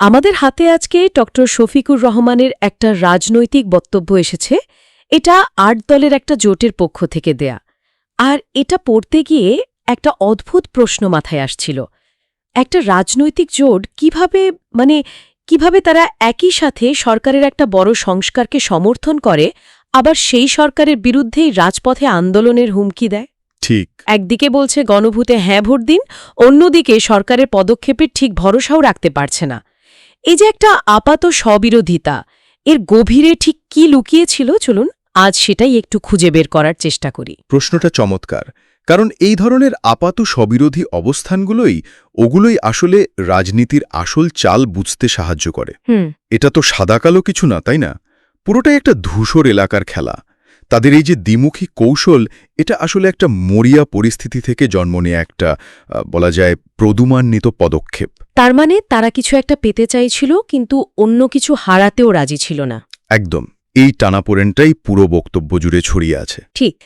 আমাদের হাতে আজকে ডক্টর শফিকুর রহমানের একটা রাজনৈতিক বক্তব্য এসেছে। এটা আট দলের একটা জোটের পক্ষ থেকে দেয়া। আর এটা পড়তে গিয়ে একটা অদ্ভুত প্রশ্ন মাথায় আসছিল। একটা রাজনৈতিক জোট কীভাবে মানে কীভাবে তারা একই সাথে সরকারের একটা বড় সংস্কারকে সমর্থন করে আবার সেই সরকারের বিরুদ্ধেই রাজপথে আন্দোলনের হুমকি দেয়? ঠিক। একদিকে বলছে গণভূতে হ্যাঁ ভোট দিন অন্যদিকে সরকারের পদক্ষেপের ঠিক ভরসাও রাখতে পারছে না। এই যে একটা আপাত স্ববিরোধিতা এর গভীরে ঠিক কি লুকিয়েছিল? চলুন আজ সেটাই একটু খুঁজে বের করার চেষ্টা করি। প্রশ্নটা চমৎকার কারণ এই ধরনের আপাত স্ববিরোধী অবস্থানগুলোই ওগুলোই আসলে রাজনীতির আসল চাল বুঝতে সাহায্য করে। এটা তো সাদাকালো কিছু না তাই না? পুরোটাই একটা ধূসর এলাকার খেলা তাদের এই যে দ্বিমুখী কৌশল এটা আসলে একটা মরিয়া পরিস্থিতি থেকে জন্ম নেয়া একটা বলা যায় প্রদুমান্বিত পদক্ষেপ। তার মানে তারা কিছু একটা পেতে চাইছিল কিন্তু অন্য কিছু হারাতেও রাজি ছিল না। একদম। এই টানাপোড়েনটাই পুরো বক্তব্য জুড়ে ছড়িয়ে আছে। ঠিক।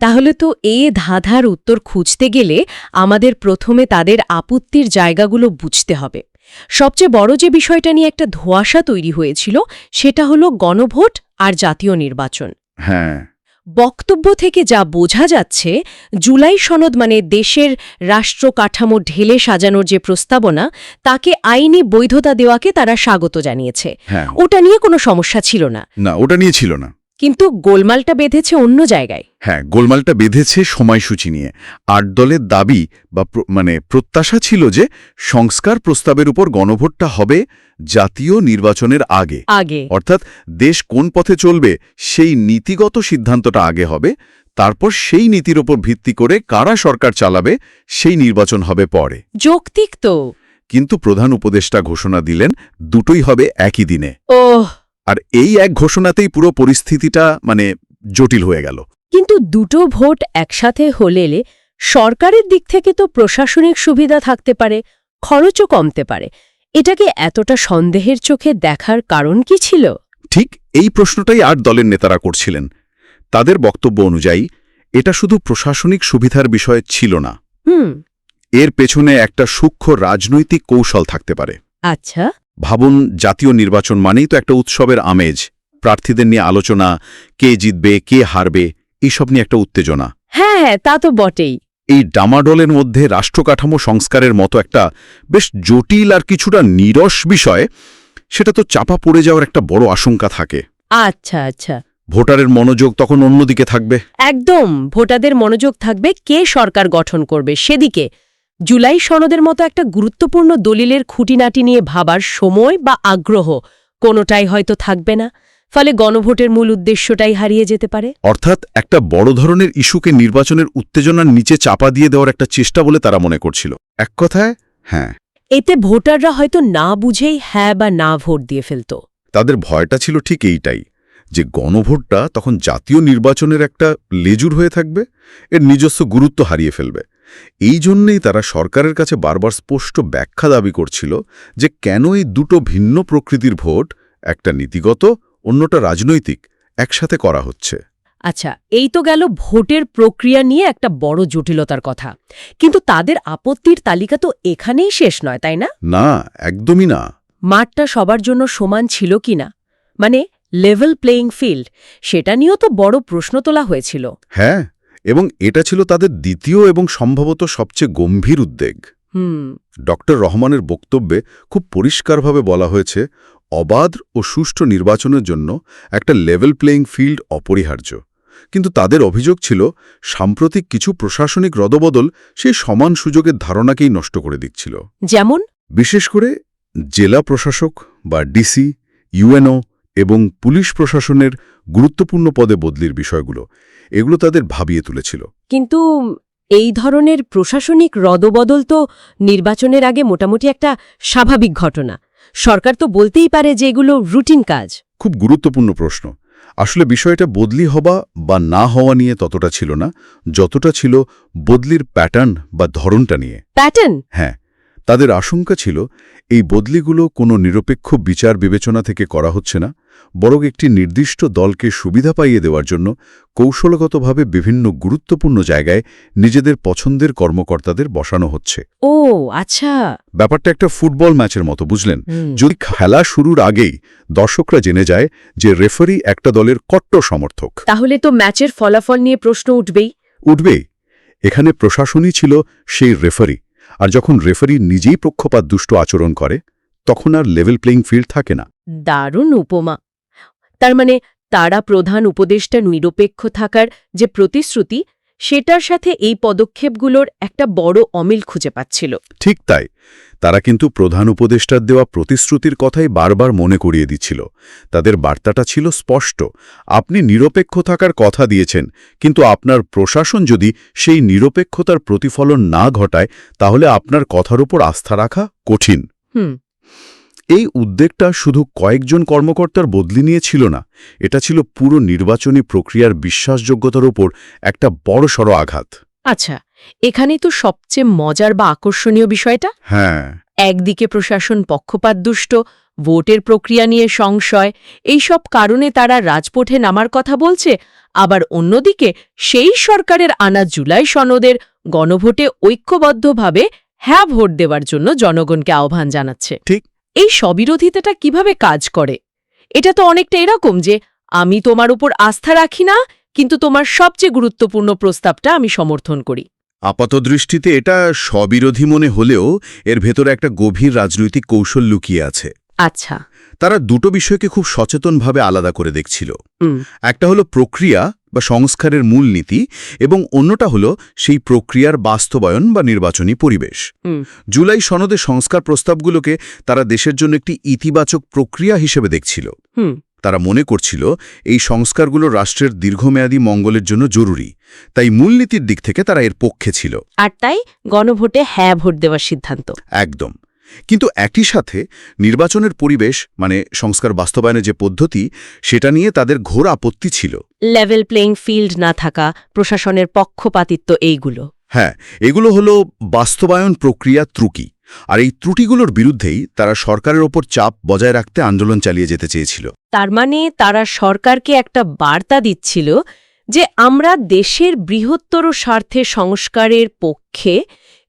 তাহলে তো এ ধাঁধার উত্তর খুঁজতে গেলে আমাদের প্রথমে তাদের আপত্তির জায়গাগুলো বুঝতে হবে। সবচেয়ে বড় যে বিষয়টা নিয়ে একটা ধোঁয়াশা তৈরি হয়েছিল সেটা হলো গণভোট আর জাতীয় নির্বাচন। হ্যাঁ। বক্তব্য থেকে যা বোঝা যাচ্ছে জুলাই সনদ মানে দেশের রাষ্ট্র কাঠামো ঢেলে সাজানোর যে প্রস্তাবনা তাকে আইনি বৈধতা দেওয়াকে তারা স্বাগত জানিয়েছে। হ্যাঁ। ওটা নিয়ে কোনো সমস্যা ছিল না। না ওটা নিয়ে ছিল না। কিন্তু গোলমালটা বেঁধেছে অন্য জায়গায়। হ্যাঁ গোলমালটা বেঁধেছে সময়সূচি নিয়ে। আট দলের দাবি বা মানে প্রত্যাশা ছিল যে সংস্কার প্রস্তাবের উপর গণভোটটা হবে জাতীয় নির্বাচনের আগে। আগে। অর্থাৎ দেশ কোন পথে চলবে সেই নীতিগত সিদ্ধান্তটা আগে হবে তারপর সেই নীতির ওপর ভিত্তি করে কারা সরকার চালাবে সেই নির্বাচন হবে পরে। যৌক্তিক তো। কিন্তু প্রধান উপদেষ্টা ঘোষণা দিলেন দুটোই হবে একই দিনে। ওহ! আর এই এক ঘোষণাতেই পুরো পরিস্থিতিটা মানে জটিল হয়ে গেল। কিন্তু দুটো ভোট একসাথে হলে সরকারের দিক থেকে তো প্রশাসনিক সুবিধা থাকতে পারে খরচও কমতে পারে। এটাকে এতটা সন্দেহের চোখে দেখার কারণ কি ছিল? ঠিক এই প্রশ্নটাই আট দলের নেতারা করছিলেন। তাদের বক্তব্য অনুযায়ী এটা শুধু প্রশাসনিক সুবিধার বিষয় ছিল না। হুম। এর পেছনে একটা সূক্ষ্ম রাজনৈতিক কৌশল থাকতে পারে। আচ্ছা। ভাবুন জাতীয় নির্বাচন মানেই তো একটা উৎসবের আমেজ। প্রার্থীদের নিয়ে আলোচনা কে জিতবে কে হারবে এইসব নিয়ে একটা উত্তেজনা। হ্যাঁ হ্যাঁ তা তো বটেই। এই ডামাডোলের মধ্যে রাষ্ট্রকাঠামো সংস্কারের মতো একটা বেশ জটিল আর কিছুটা নিরস বিষয় সেটা তো চাপা পড়ে যাওয়ার একটা বড় আশঙ্কা থাকে। আচ্ছা আচ্ছা। ভোটারের মনোযোগ তখন অন্যদিকে থাকবে। একদম ভোটারদের মনোযোগ থাকবে কে সরকার গঠন করবে সেদিকে। জুলাই সনদের মতো একটা গুরুত্বপূর্ণ দলিলের খুঁটিনাটি নিয়ে ভাবার সময় বা আগ্রহ কোনোটাই হয়তো থাকবে না। ফলে গণভোটের মূল উদ্দেশ্যটাই হারিয়ে যেতে পারে। অর্থাৎ একটা বড় ধরনের ইস্যুকে নির্বাচনের উত্তেজনার নিচে চাপা দিয়ে দেওয়ার একটা চেষ্টা বলে তারা মনে করছিল। এক কথায় হ্যাঁ। এতে ভোটাররা হয়তো না বুঝেই হ্যাঁ বা না ভোট দিয়ে ফেলত। তাদের ভয়টা ছিল ঠিক এইটাই যে গণভোটটা তখন জাতীয় নির্বাচনের একটা লেজুর হয়ে থাকবে এর নিজস্ব গুরুত্ব হারিয়ে ফেলবে। এই জন্যেই তারা সরকারের কাছে বারবার স্পষ্ট ব্যাখ্যা দাবি করছিল যে কেন এই দুটো ভিন্ন প্রকৃতির ভোট একটা নীতিগত অন্যটা রাজনৈতিক একসাথে করা হচ্ছে। আচ্ছা এই তো গেল ভোটের প্রক্রিয়া নিয়ে একটা বড় জটিলতার কথা। কিন্তু তাদের আপত্তির তালিকা তো এখানেই শেষ নয় তাই না? না একদমই না। মাঠটা সবার জন্য সমান ছিল কিনা মানে লেভেল প্লেয়িং ফিল্ড সেটা নিয়েও তো বড় প্রশ্ন তোলা হয়েছিল। হ্যাঁ এবং এটা ছিল তাদের দ্বিতীয় এবং সম্ভবত সবচেয়ে গম্ভীর উদ্বেগ। হুম। ডক্টর রহমানের বক্তব্যে খুব পরিষ্কারভাবে বলা হয়েছে অবাধ ও সুষ্ঠু নির্বাচনের জন্য একটা লেভেল প্লেয়িং ফিল্ড অপরিহার্য। কিন্তু তাদের অভিযোগ ছিল সাম্প্রতিক কিছু প্রশাসনিক রদবদল সেই সমান সুযোগের ধারণাকেই নষ্ট করে দিচ্ছিল। যেমন? বিশেষ করে জেলা প্রশাসক বা ডিসি ইউএনও এবং পুলিশ প্রশাসনের গুরুত্বপূর্ণ পদে বদলির বিষয়গুলো। এগুলো তাদের ভাবিয়ে তুলেছিল। কিন্তু এই ধরনের প্রশাসনিক রদবদল তো নির্বাচনের আগে মোটামুটি একটা স্বাভাবিক ঘটনা। সরকার তো বলতেই পারে যে এগুলো রুটিন কাজ। খুব গুরুত্বপূর্ণ প্রশ্ন। আসলে বিষয়টা বদলি হবা বা না হওয়া নিয়ে ততটা ছিল না যতটা ছিল বদলির প্যাটার্ন বা ধরনটা নিয়ে। প্যাটার্ন? হ্যাঁ। তাদের আশঙ্কা ছিল এই বদলিগুলো কোনো নিরপেক্ষ বিচার বিবেচনা থেকে করা হচ্ছে না বরং একটি নির্দিষ্ট দলকে সুবিধা পাইয়ে দেওয়ার জন্য কৌশলগতভাবে বিভিন্ন গুরুত্বপূর্ণ জায়গায় নিজেদের পছন্দের কর্মকর্তাদের বসানো হচ্ছে। ও আচ্ছা। ব্যাপারটা একটা ফুটবল ম্যাচের মতো বুঝলেন? যদি খেলা শুরুর আগেই দর্শকরা জেনে যায় যে রেফারি একটা দলের কট্টর সমর্থক। তাহলে তো ম্যাচের ফলাফল নিয়ে প্রশ্ন উঠবেই। উঠবেই। এখানে প্রশাসনই ছিল সেই রেফারি। আর যখন রেফারি নিজেই পক্ষপাত দুষ্ট আচরণ করে, তখন আর লেভেল প্লেইং ফিল্ড থাকে না। দারুণ উপমা। তার মানে তারা প্রধান উপদেষ্টা নিরপেক্ষ থাকার যে প্রতিশ্রুতি সেটার সাথে এই পদক্ষেপগুলোর একটা বড় অমিল খুঁজে পাচ্ছিল। ঠিক তাই। তারা কিন্তু প্রধান উপদেষ্টার দেওয়া প্রতিশ্রুতির কথাই বারবার মনে করিয়ে দিচ্ছিল। তাদের বার্তাটা ছিল স্পষ্ট। আপনি নিরপেক্ষ থাকার কথা দিয়েছেন কিন্তু আপনার প্রশাসন যদি সেই নিরপেক্ষতার প্রতিফলন না ঘটায় তাহলে আপনার কথার উপর আস্থা রাখা কঠিন। হুম। এই উদ্বেগটা শুধু কয়েকজন কর্মকর্তার বদলি নিয়ে ছিল না এটা ছিল পুরো নির্বাচনী প্রক্রিয়ার বিশ্বাসযোগ্যতার ওপর একটা বড়সড় আঘাত। আচ্ছা এখানেই তো সবচেয়ে মজার বা আকর্ষণীয় বিষয়টা? হ্যাঁ। একদিকে প্রশাসন পক্ষপাতদুষ্ট ভোটের প্রক্রিয়া নিয়ে সংশয় এইসব কারণে তারা রাজপথে নামার কথা বলছে আবার অন্যদিকে সেই সরকারের আনা জুলাই সনদের গণভোটে ঐক্যবদ্ধভাবে হ্যাঁ ভোট দেওয়ার জন্য জনগণকে আহ্বান জানাচ্ছে। ঠিক। এই স্ববিরোধিতাটা কীভাবে কাজ করে? এটা তো অনেকটা এরকম যে আমি তোমার উপর আস্থা রাখি না কিন্তু তোমার সবচেয়ে গুরুত্বপূর্ণ প্রস্তাবটা আমি সমর্থন করি। আপাতদৃষ্টিতে এটা স্ববিরোধী মনে হলেও এর ভেতরে একটা গভীর রাজনৈতিক কৌশল লুকিয়ে আছে। আচ্ছা। তারা দুটো বিষয়কে খুব সচেতনভাবে আলাদা করে দেখছিল। একটা হলো প্রক্রিয়া বা সংস্কারের মূলনীতি এবং অন্যটা হলো সেই প্রক্রিয়ার বাস্তবায়ন বা নির্বাচনী পরিবেশ। জুলাই সনদে সংস্কার প্রস্তাবগুলোকে তারা দেশের জন্য একটি ইতিবাচক প্রক্রিয়া হিসেবে দেখছিল। তারা মনে করছিল এই সংস্কারগুলো রাষ্ট্রের দীর্ঘমেয়াদী মঙ্গলের জন্য জরুরি তাই মূলনীতির দিক থেকে তারা এর পক্ষে ছিল। আর তাই গণভোটে হ্যাঁ ভোট দেওয়ার সিদ্ধান্ত। একদম। কিন্তু একই সাথে নির্বাচনের পরিবেশ মানে সংস্কার বাস্তবায়নের যে পদ্ধতি সেটা নিয়ে তাদের ঘোর আপত্তি ছিল। লেভেল প্লেইং ফিল্ড না থাকা প্রশাসনের পক্ষপাতিত্ব এইগুলো। হ্যাঁ এগুলো হলো বাস্তবায়ন প্রক্রিয়া ত্রুটি। আর এই ত্রুটিগুলোর বিরুদ্ধেই তারা সরকারের ওপর চাপ বজায় রাখতে আন্দোলন চালিয়ে যেতে চেয়েছিল। তার মানে তারা সরকারকে একটা বার্তা দিচ্ছিল যে আমরা দেশের বৃহত্তর স্বার্থে সংস্কারের পক্ষে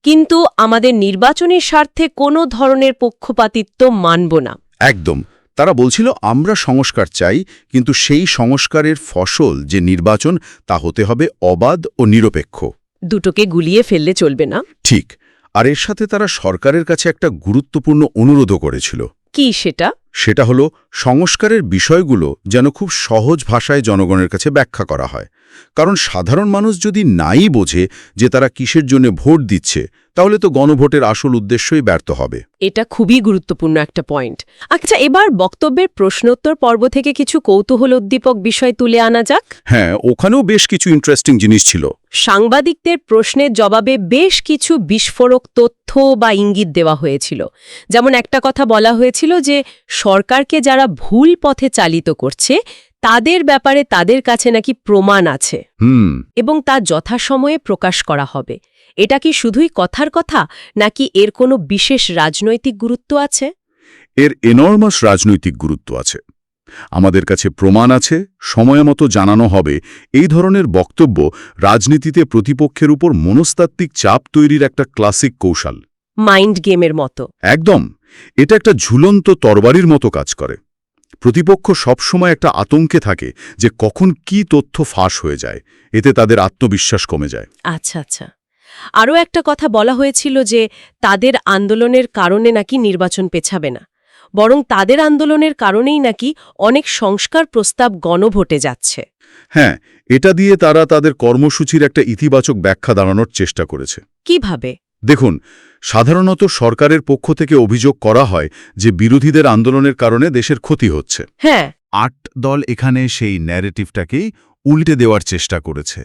কিন্তু আমাদের নির্বাচনী স্বার্থে কোনো ধরনের পক্ষপাতিত্ব মানব না। একদম। তারা বলছিল আমরা সংস্কার চাই কিন্তু সেই সংস্কারের ফসল যে নির্বাচন তা হতে হবে অবাধ ও নিরপেক্ষ। দুটোকে গুলিয়ে ফেললে চলবে না। ঠিক। আর এর সাথে তারা সরকারের কাছে একটা গুরুত্বপূর্ণ অনুরোধও করেছিল। কি সেটা? সেটা হলো সংস্কারের বিষয়গুলো যেন খুব সহজ ভাষায় জনগণের কাছে ব্যাখ্যা করা হয়। কারণ সাধারণ মানুষ যদি নাই বোঝে যে তারা কিসের জন্য ভোট দিচ্ছে তাহলে তো গণভোটের আসল উদ্দেশ্যই ব্যর্থ হবে। এটা খুবই গুরুত্বপূর্ণ একটা পয়েন্ট। আচ্ছা এবার বক্তব্যের প্রশ্নোত্তর পর্ব থেকে কিছু কৌতূহল উদ্দীপক বিষয় তুলে আনা যাক। হ্যাঁ ওখানেও বেশ কিছু ইন্টারেস্টিং জিনিস ছিল। সাংবাদিকদের প্রশ্নের জবাবে বেশ কিছু বিস্ফোরক তথ্য বা ইঙ্গিত দেওয়া হয়েছিল। যেমন একটা কথা বলা হয়েছিল যে সরকারকে যারা ভুল পথে চালিত করছে তাদের ব্যাপারে তাদের কাছে নাকি প্রমাণ আছে। হুম। এবং তা যথাসময়ে প্রকাশ করা হবে। এটা কি শুধুই কথার কথা নাকি এর কোনো বিশেষ রাজনৈতিক গুরুত্ব আছে? এর এনর্মাস রাজনৈতিক গুরুত্ব আছে। আমাদের কাছে প্রমাণ আছে সময়মতো জানানো হবে এই ধরনের বক্তব্য রাজনীতিতে প্রতিপক্ষের উপর মনস্তাত্ত্বিক চাপ তৈরির একটা ক্লাসিক কৌশল। মাইন্ড গেমের মতো। একদম। এটা একটা ঝুলন্ত তরবারির মতো কাজ করে। প্রতিপক্ষ সবসময় একটা আতঙ্কে থাকে যে কখন কি তথ্য ফাঁস হয়ে যায়। এতে তাদের আত্মবিশ্বাস কমে যায়। আচ্ছা আচ্ছা। আরও একটা কথা বলা হয়েছিল যে তাদের আন্দোলনের কারণে নাকি নির্বাচন পেছাবে না। বরং তাদের আন্দোলনের কারণেই নাকি অনেক সংস্কার প্রস্তাব গণভোটে যাচ্ছে। হ্যাঁ এটা দিয়ে তারা তাদের কর্মসূচির একটা ইতিবাচক ব্যাখ্যা দাঁড়ানোর চেষ্টা করেছে। কীভাবে? দেখুন সাধারণত সরকারের পক্ষ থেকে অভিযোগ করা হয় যে বিরোধীদের আন্দোলনের কারণে দেশের ক্ষতি হচ্ছে। হ্যাঁ। আট দল এখানে সেই ন্যারেটিভটাকেই উল্টে দেওয়ার চেষ্টা করেছে।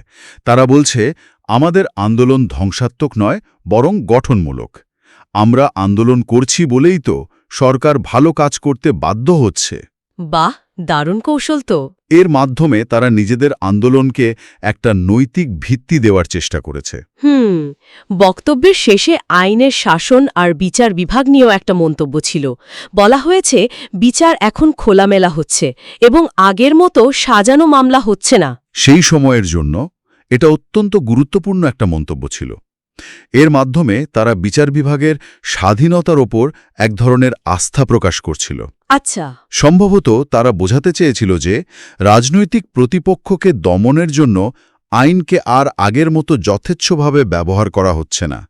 তারা বলছে আমাদের আন্দোলন ধ্বংসাত্মক নয় বরং গঠনমূলক। আমরা আন্দোলন করছি বলেই তো সরকার ভালো কাজ করতে বাধ্য হচ্ছে। বাহ দারুণ কৌশল তো। এর মাধ্যমে তারা নিজেদের আন্দোলনকে একটা নৈতিক ভিত্তি দেওয়ার চেষ্টা করেছে। হুম বক্তব্যের শেষে আইনের শাসন আর বিচার বিভাগ নিয়েও একটা মন্তব্য ছিল। বলা হয়েছে বিচার এখন খোলামেলা হচ্ছে এবং আগের মতো সাজানো মামলা হচ্ছে না। সেই সময়ের জন্য এটা অত্যন্ত গুরুত্বপূর্ণ একটা মন্তব্য ছিল। এর মাধ্যমে তারা বিচার বিভাগের স্বাধীনতার ওপর এক ধরনের আস্থা প্রকাশ করছিল। আচ্ছা। সম্ভবত তারা বোঝাতে চেয়েছিল যে রাজনৈতিক প্রতিপক্ষকে দমনের জন্য আইনকে আর আগের মতো যথেচ্ছভাবে ব্যবহার করা হচ্ছে না।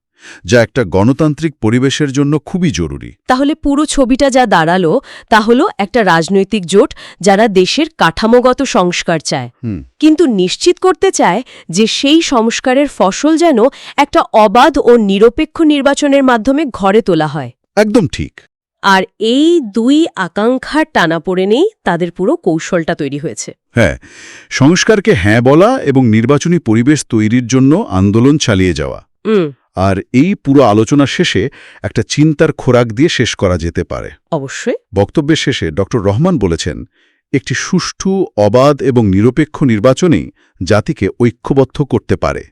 যা একটা গণতান্ত্রিক পরিবেশের জন্য খুবই জরুরি। তাহলে পুরো ছবিটা যা দাঁড়াল তা হলো একটা রাজনৈতিক জোট যারা দেশের কাঠামোগত সংস্কার চায়। কিন্তু নিশ্চিত করতে চায় যে সেই সংস্কারের ফসল যেন একটা অবাধ ও নিরপেক্ষ নির্বাচনের মাধ্যমে ঘরে তোলা হয়। একদম ঠিক। আর এই দুই আকাঙ্ক্ষার টানাপোড়েনেই তাদের পুরো কৌশলটা তৈরি হয়েছে। হ্যাঁ সংস্কারকে হ্যাঁ বলা এবং নির্বাচনী পরিবেশ তৈরির জন্য আন্দোলন চালিয়ে যাওয়া। আর এই পুরো আলোচনা শেষে একটা চিন্তার খোরাক দিয়ে শেষ করা যেতে পারে। অবশ্যই। বক্তব্যের শেষে ড রহমান বলেছেন একটি সুষ্ঠু অবাধ এবং নিরপেক্ষ নির্বাচনেই জাতিকে ঐক্যবদ্ধ করতে পারে।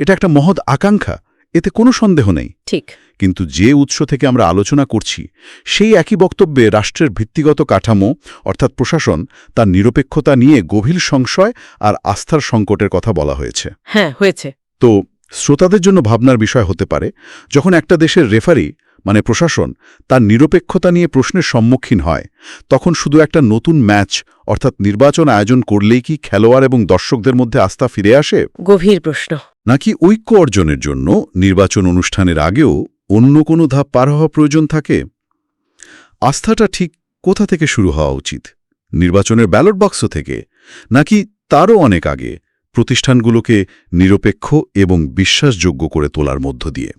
এটা একটা মহৎ আকাঙ্ক্ষা এতে কোনো সন্দেহ নেই। ঠিক। কিন্তু যে উৎস থেকে আমরা আলোচনা করছি সেই একই বক্তব্যে রাষ্ট্রের ভিত্তিগত কাঠামো অর্থাৎ প্রশাসন তার নিরপেক্ষতা নিয়ে গভীর সংশয় আর আস্থার সংকটের কথা বলা হয়েছে। হ্যাঁ হয়েছে। তো শ্রোতাদের জন্য ভাবনার বিষয় হতে পারে যখন একটা দেশের রেফারি মানে প্রশাসন তার নিরপেক্ষতা নিয়ে প্রশ্নের সম্মুখীন হয় তখন শুধু একটা নতুন ম্যাচ অর্থাৎ নির্বাচন আয়োজন করলেই কি খেলোয়াড় এবং দর্শকদের মধ্যে আস্থা ফিরে আসে? গভীর প্রশ্ন। নাকি ঐক্য অর্জনের জন্য নির্বাচন অনুষ্ঠানের আগেও অন্য কোনো ধাপ পার হওয়া প্রয়োজন থাকে? আস্থাটা ঠিক কোথা থেকে শুরু হওয়া উচিত? নির্বাচনের ব্যালট বাক্স থেকে নাকি তারও অনেক আগে প্রতিষ্ঠানগুলোকে নিরপেক্ষ এবং বিশ্বাসযোগ্য করে তোলার মধ্য দিয়ে।